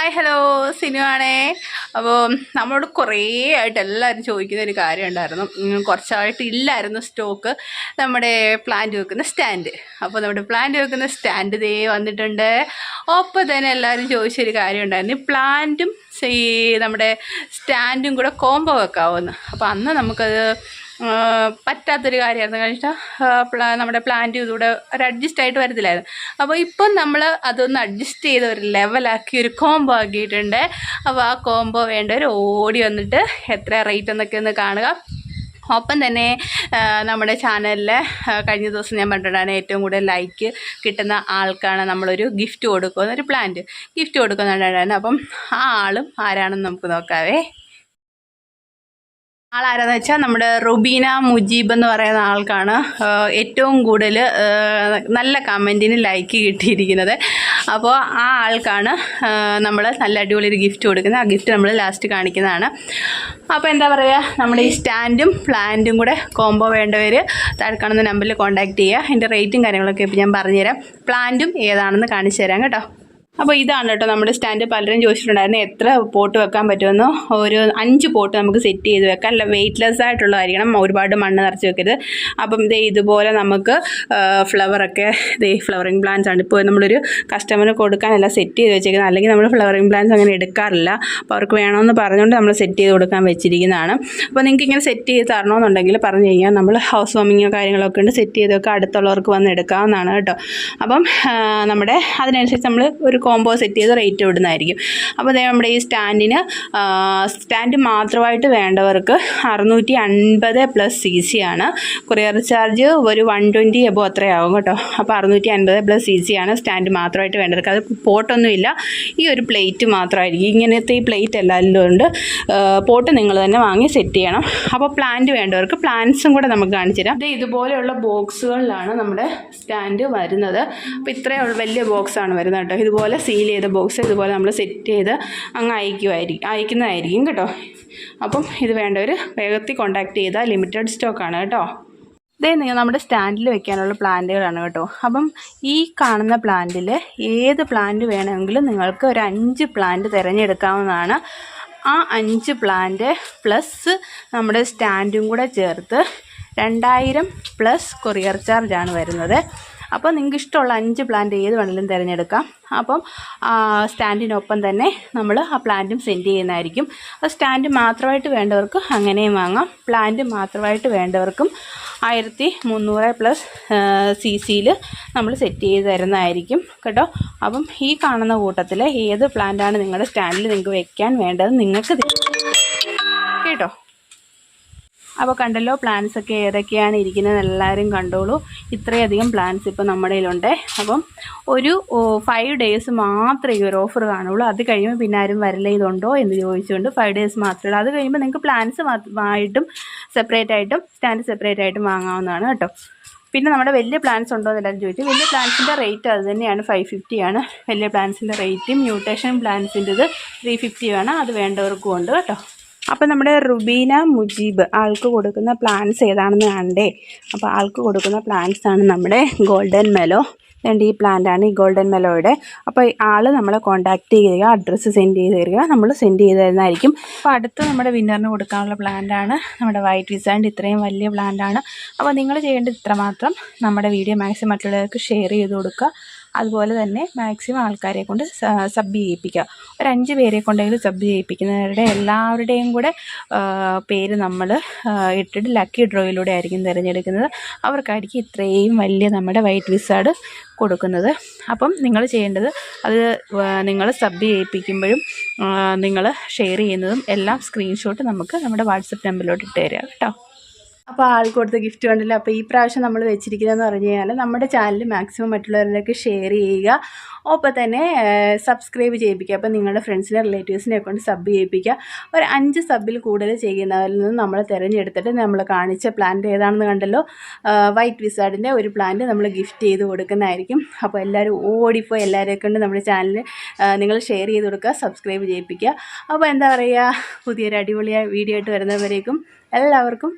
Hi hello സിനിമാണേ അപ്പോൾ നമ്മളോട് കുറേ ആയിട്ട് എല്ലാവരും ചോദിക്കുന്ന ഒരു കാര്യം ഉണ്ടായിരുന്നു. കുറച്ചായിട്ട് ഇല്ലായിരുന്നു സ്റ്റോക്ക് നമ്മുടെ പ്ലാന്റ് വെക്കുന്ന സ്റ്റാൻഡ് അപ്പോൾ നമ്മുടെ പ്ലാന്റ് വെക്കുന്ന സ്റ്റാൻഡ് ദേ വന്നിട്ടുണ്ട്. ഒപ്പം തന്നെ എല്ലാവരും ചോദിച്ചൊരു കാര്യം ഉണ്ടായിരുന്നു. പ്ലാന്റും ഈ നമ്മുടെ സ്റ്റാൻഡും കൂടെ കോംബോ വെക്കാവുന്നു. അപ്പോൾ അന്ന് നമുക്കത് പറ്റാത്തൊരു കാര്യമായിരുന്നു. കഴിഞ്ഞാൽ നമ്മുടെ പ്ലാന്റ് ഇതുകൂടെ ഒരു അഡ്ജസ്റ്റ് ആയിട്ട് വരത്തില്ലായിരുന്നു. അപ്പോൾ ഇപ്പം നമ്മൾ അതൊന്ന് അഡ്ജസ്റ്റ് ചെയ്ത് ഒരു ലെവലാക്കി ഒരു കോംബോ ആക്കിയിട്ടുണ്ട്. അപ്പോൾ ആ കോംബോ വേണ്ട ഒരു ഓടി വന്നിട്ട് എത്ര റേറ്റ് എന്നൊക്കെ ഒന്ന് കാണുക. ഒപ്പം തന്നെ നമ്മുടെ ചാനലിൽ കഴിഞ്ഞ ദിവസം ഞാൻ പറഞ്ഞിട്ടാണ് ഏറ്റവും കൂടുതൽ ലൈക്ക് കിട്ടുന്ന ആൾക്കാണ് നമ്മളൊരു ഗിഫ്റ്റ് കൊടുക്കുന്ന ഒരു പ്ലാന്റ് ഗിഫ്റ്റ് കൊടുക്കുന്നുണ്ടായിരുന്നു അപ്പം ആ ആളും ആരാണെന്ന് നമുക്ക് നോക്കാവേ. ആളാരാന്ന് വെച്ചാൽ നമ്മുടെ റുബീന മുജീബ് എന്ന് പറയുന്ന ആൾക്കാണ്. ഏറ്റവും കൂടുതൽ നല്ല കമന്റിന് ലൈക്ക് കിട്ടിയിരിക്കുന്നത്. അപ്പോൾ ആ ആൾക്കാണ് നമ്മൾ നല്ല അടിപൊളി ഒരു ഗിഫ്റ്റ് കൊടുക്കുന്നത്. ആ ഗിഫ്റ്റ് നമ്മൾ ലാസ്റ്റ് കാണിക്കുന്നതാണ്. അപ്പോൾ എന്താ പറയുക നമ്മുടെ ഈ സ്റ്റാൻഡും പ്ലാന്റും കൂടെ കോംബോ വേണ്ടവർ താഴെ കാണുന്ന നമ്പറിൽ കോൺടാക്റ്റ് ചെയ്യുക. അതിന്റെ റേറ്റും കാര്യങ്ങളൊക്കെ ഇപ്പോൾ ഞാൻ പറഞ്ഞുതരാം. പ്ലാന്റും ഏതാണെന്ന് കാണിച്ചു തരാം കേട്ടോ. അപ്പോൾ ഇതാണ് കേട്ടോ നമ്മുടെ സ്റ്റാൻഡ് പലരും ചോദിച്ചിട്ടുണ്ടായിരുന്നു എത്ര പോട്ട് വെക്കാൻ പറ്റുമെന്ന്. ഒരു അഞ്ച് പോട്ട് നമുക്ക് സെറ്റ് ചെയ്ത് വെക്കാം. അല്ല വെയ്റ്റ്ലെസ് ആയിട്ടുള്ളതായിരിക്കണം. ഒരുപാട് മണ്ണ് നിറച്ച് വെക്കരുത്. അപ്പം ഇതേ ഇതുപോലെ നമുക്ക് ഫ്ലവറൊക്കെ ഇതേ ഫ്ലവറിങ് പ്ലാന്റ്സ് ആണ്. ഇപ്പോൾ നമ്മളൊരു കസ്റ്റമറിന് കൊടുക്കാനല്ല സെറ്റ് ചെയ്ത് വെച്ചേക്കുന്നത്. അല്ലെങ്കിൽ നമ്മൾ ഫ്ലവറിങ് പ്ലാന്റ്സ് അങ്ങനെ എടുക്കാറില്ല. അപ്പോൾ അവർക്ക് വേണമെന്ന് പറഞ്ഞുകൊണ്ട് നമ്മൾ സെറ്റ് ചെയ്ത് കൊടുക്കാൻ വെച്ചിരിക്കുന്നതാണ്. അപ്പോൾ നിങ്ങൾക്ക് ഇങ്ങനെ സെറ്റ് ചെയ്ത് തരണമെന്നുണ്ടെങ്കിൽ പറഞ്ഞു കഴിഞ്ഞാൽ നമ്മൾ ഹൗസ് വാമിങ്ങോ കാര്യങ്ങളൊക്കെ ഉണ്ട്. സെറ്റ് ചെയ്തൊക്കെ അടുത്തുള്ളവർക്ക് വന്ന് എടുക്കാവുന്നതാണ് കേട്ടോ. അപ്പം നമ്മുടെ അതിനനുസരിച്ച് നമ്മൾ ഒരു കോംബോ സെറ്റ് ചെയ്ത് റേറ്റ് വിടുന്നതായിരിക്കും അപ്പോൾ അതേ നമ്മുടെ ഈ സ്റ്റാൻഡിന് സ്റ്റാൻഡ് മാത്രമായിട്ട് വേണ്ടവർക്ക് അറുന്നൂറ്റി അൻപത് പ്ലസ് സി സി ആണ്. കൊറിയർ ചാർജ് ഒരു വൺ ട്വന്റി എബോ അത്രയാവും കേട്ടോ. അപ്പോൾ അറുന്നൂറ്റി അൻപത് പ്ലസ് സി സി ആണ് സ്റ്റാൻഡ് മാത്രമായിട്ട് വേണ്ടവർക്ക്. അത് പോട്ടൊന്നുമില്ല. ഈ ഒരു പ്ലേറ്റ് മാത്രമായിരിക്കും. ഇങ്ങനത്തെ ഈ പ്ലേറ്റ് എല്ലാവരിലും ഉണ്ട്. പോട്ട് നിങ്ങൾ തന്നെ വാങ്ങി സെറ്റ് ചെയ്യണം. അപ്പോൾ പ്ലാന്റ് വേണ്ടവർക്ക് പ്ലാന്റ്സും കൂടെ നമുക്ക് കാണിച്ചു തരാം. ഇത് ഇതുപോലെയുള്ള ബോക്സുകളിലാണ് നമ്മുടെ സ്റ്റാൻഡ് വരുന്നത്. അപ്പോൾ ഇത്രയും വലിയ ബോക്സാണ് വരുന്നത് കേട്ടോ. ഇതുപോലെ സീൽ ചെയ്ത ബോക്സ് ഇതുപോലെ നമ്മൾ സെറ്റ് ചെയ്ത് അങ്ങ് അയക്കുമായിരിക്കും അയക്കുന്നതായിരിക്കും കേട്ടോ. അപ്പം ഇത് വേണ്ടവർ വേഗത്തിൽ കോൺടാക്ട് ചെയ്താൽ ലിമിറ്റഡ് സ്റ്റോക്കാണ് കേട്ടോ. ഇതേ നിങ്ങൾ നമ്മുടെ സ്റ്റാൻഡിൽ വെക്കാനുള്ള പ്ലാന്റുകളാണ് കേട്ടോ. അപ്പം ഈ കാണുന്ന പ്ലാന്റിൽ ഏത് പ്ലാന്റ് വേണമെങ്കിലും നിങ്ങൾക്ക് ഒരു അഞ്ച് പ്ലാന്റ് തിരഞ്ഞെടുക്കാവുന്നതാണ്. ആ അഞ്ച് പ്ലാന്റ് പ്ലസ് നമ്മുടെ സ്റ്റാൻഡും കൂടെ ചേർത്ത് രണ്ടായിരം പ്ലസ് കൊറിയർ ചാർജാണ് വരുന്നത്. അപ്പോൾ നിങ്ങൾക്ക് ഇഷ്ടമുള്ള അഞ്ച് പ്ലാന്റ് ഏത് വേണമെങ്കിലും തിരഞ്ഞെടുക്കാം. അപ്പം സ്റ്റാൻഡിനൊപ്പം തന്നെ നമ്മൾ ആ പ്ലാന്റും സെൻഡ് ചെയ്യുന്നതായിരിക്കും. അത് സ്റ്റാൻഡ് മാത്രമായിട്ട് വേണ്ടവർക്ക് അങ്ങനെയും വാങ്ങാം. പ്ലാന്റ് മാത്രമായിട്ട് വേണ്ടവർക്കും ആയിരത്തി മുന്നൂറ് പ്ലസ് സി സിയിൽ നമ്മൾ സെറ്റ് ചെയ്ത് തരുന്നതായിരിക്കും കേട്ടോ. അപ്പം ഈ കാണുന്ന കൂട്ടത്തിൽ ഏത് പ്ലാന്റാണ് നിങ്ങളുടെ സ്റ്റാൻഡിൽ നിങ്ങൾക്ക് വെക്കാൻ വേണ്ടത് നിങ്ങൾക്ക് അപ്പോൾ കണ്ടല്ലോ പ്ലാൻസ് ഒക്കെ ഏതൊക്കെയാണ് ഇരിക്കുന്നത് എല്ലാവരും കണ്ടോളൂ. ഇത്രയധികം പ്ലാൻസ് ഇപ്പോൾ നമ്മുടെ കയ്യിലുണ്ട്. അപ്പം ഒരു ഫൈവ് ഡേയ്സ് മാത്രമേ ഈ ഒരു ഓഫർ കാണുള്ളൂ. അത് കഴിയുമ്പോൾ പിന്നെ ആരും വരില്ല ഇതുണ്ടോ എന്ന് ചോദിച്ചുകൊണ്ട് ഫൈവ് ഡേയ്സ് മാത്രമേ അത് കഴിയുമ്പോൾ നിങ്ങൾക്ക് പ്ലാൻസ് ആയിട്ടും സെപ്പറേറ്റ് ആയിട്ടും സ്റ്റാൻഡ് സെപ്പറേറ്റ് ആയിട്ടും വാങ്ങാവുന്നതാണ് കേട്ടോ. പിന്നെ നമ്മുടെ വലിയ പ്ലാൻസ് ഉണ്ടോ എന്ന് എല്ലാവരും ചോദിച്ചു വലിയ പ്ലാൻസിന്റെ റേറ്റ് അത് തന്നെയാണ് ഫൈവ് ഫിഫ്റ്റി ആണ്. വലിയ പ്ലാൻസിന്റെ റേറ്റും മ്യൂട്ടേഷൻ പ്ലാൻസിന്റെത് ത്രീ ഫിഫ്റ്റി ആണ് അത് വേണ്ടവർക്കും ഉണ്ട് കേട്ടോ. അപ്പോൾ നമ്മുടെ റുബീന മുജീബ് ആൾക്ക് കൊടുക്കുന്ന പ്ലാന്റ്സ് ഏതാണെന്ന് കണ്ടേ. അപ്പോൾ ആൾക്ക് കൊടുക്കുന്ന പ്ലാന്റ്സ് ആണ് നമ്മുടെ ഗോൾഡൻ മെലോ. രണ്ട് ഈ പ്ലാന്റാണ് ഈ ഗോൾഡൻ മെലോയുടെ. അപ്പോൾ ആൾ നമ്മളെ കോൺടാക്റ്റ് ചെയ്യുക അഡ്രസ്സ് സെൻഡ് ചെയ്ത് തരിക നമ്മൾ സെൻഡ് ചെയ്ത് തരുന്നതായിരിക്കും അപ്പോൾ അടുത്ത് നമ്മുടെ വിന്നറിന് കൊടുക്കാനുള്ള പ്ലാന്റാണ് നമ്മുടെ വൈറ്റ് വിസാൻഡ് ഇത്രയും വലിയ പ്ലാന്റാണ് അപ്പോൾ നിങ്ങൾ ചെയ്യേണ്ടത് ഇത്രമാത്രം. നമ്മുടെ വീഡിയോ മാക്സിമം മറ്റുള്ളവർക്ക് ഷെയർ ചെയ്ത് കൊടുക്കുക. അതുപോലെ തന്നെ മാക്സിമം ആൾക്കാരെ കൊണ്ട് സബ് ചെയ്യിപ്പിക്കുക ഒരു അഞ്ച് പേരെ കൊണ്ടെങ്കിലും സബ് ചെയ്യിപ്പിക്കുന്നവരുടെ എല്ലാവരുടെയും കൂടെ പേര് നമ്മൾ ഇട്ടിട്ട് ലക്കി ഡ്രോയിലൂടെ ആയിരിക്കും തിരഞ്ഞെടുക്കുന്നത്. അവർക്കായിരിക്കും ഇത്രയും വലിയ നമ്മുടെ വൈറ്റ് വിസാർഡ് കൊടുക്കുന്നത്. അപ്പം നിങ്ങൾ ചെയ്യേണ്ടത് അത് നിങ്ങൾ സബ് ചെയ്യിപ്പിക്കുമ്പോഴും നിങ്ങൾ ഷെയർ ചെയ്യുന്നതും എല്ലാം സ്ക്രീൻഷോട്ട് നമുക്ക് നമ്മുടെ വാട്സപ്പ് നമ്പറിലോട്ട് ഇട്ട് തരിക കേട്ടോ. അപ്പോൾ ആൾക്ക് കൊടുത്ത ഗിഫ്റ്റ് കണ്ടില്ല? അപ്പോൾ ഈ പ്രാവശ്യം നമ്മൾ വെച്ചിരിക്കുന്നതെന്ന് പറഞ്ഞു കഴിഞ്ഞാൽ നമ്മുടെ ചാനൽ മാക്സിമം മറ്റുള്ളവരിലേക്ക് ഷെയർ ചെയ്യുക. ഒപ്പം തന്നെ സബ്സ്ക്രൈബ് ചെയ്യിപ്പിക്കുക. അപ്പോൾ നിങ്ങളുടെ ഫ്രണ്ട്സിനെ റിലേറ്റീവ്സിനെ കൊണ്ട് സബ് ചെയ്യിപ്പിക്കുക. ഒരു അഞ്ച് സബിൽ കൂടുതൽ ചെയ്യുന്നവരിൽ നിന്ന് നമ്മൾ തിരഞ്ഞെടുത്തിട്ട് നമ്മൾ കാണിച്ച പ്ലാന്റ് ഏതാണെന്ന് കണ്ടല്ലോ? വൈറ്റ് വിസാർഡിന്റെ ഒരു പ്ലാന്റ് നമ്മൾ ഗിഫ്റ്റ് ചെയ്ത് കൊടുക്കുന്നതായിരിക്കും. അപ്പോൾ എല്ലാവരും ഓടിപ്പോയി എല്ലാവരെ കൊണ്ട് നമ്മുടെ ചാനൽ നിങ്ങൾ ഷെയർ ചെയ്ത് കൊടുക്കുക സബ്സ്ക്രൈബ് ചെയ്യിപ്പിക്കുക. അപ്പോൾ എന്താ പറയുക പുതിയൊരു അടിപൊളിയായ വീഡിയോ ആയിട്ട് വരുന്നവരേക്കും എല്ലാവർക്കും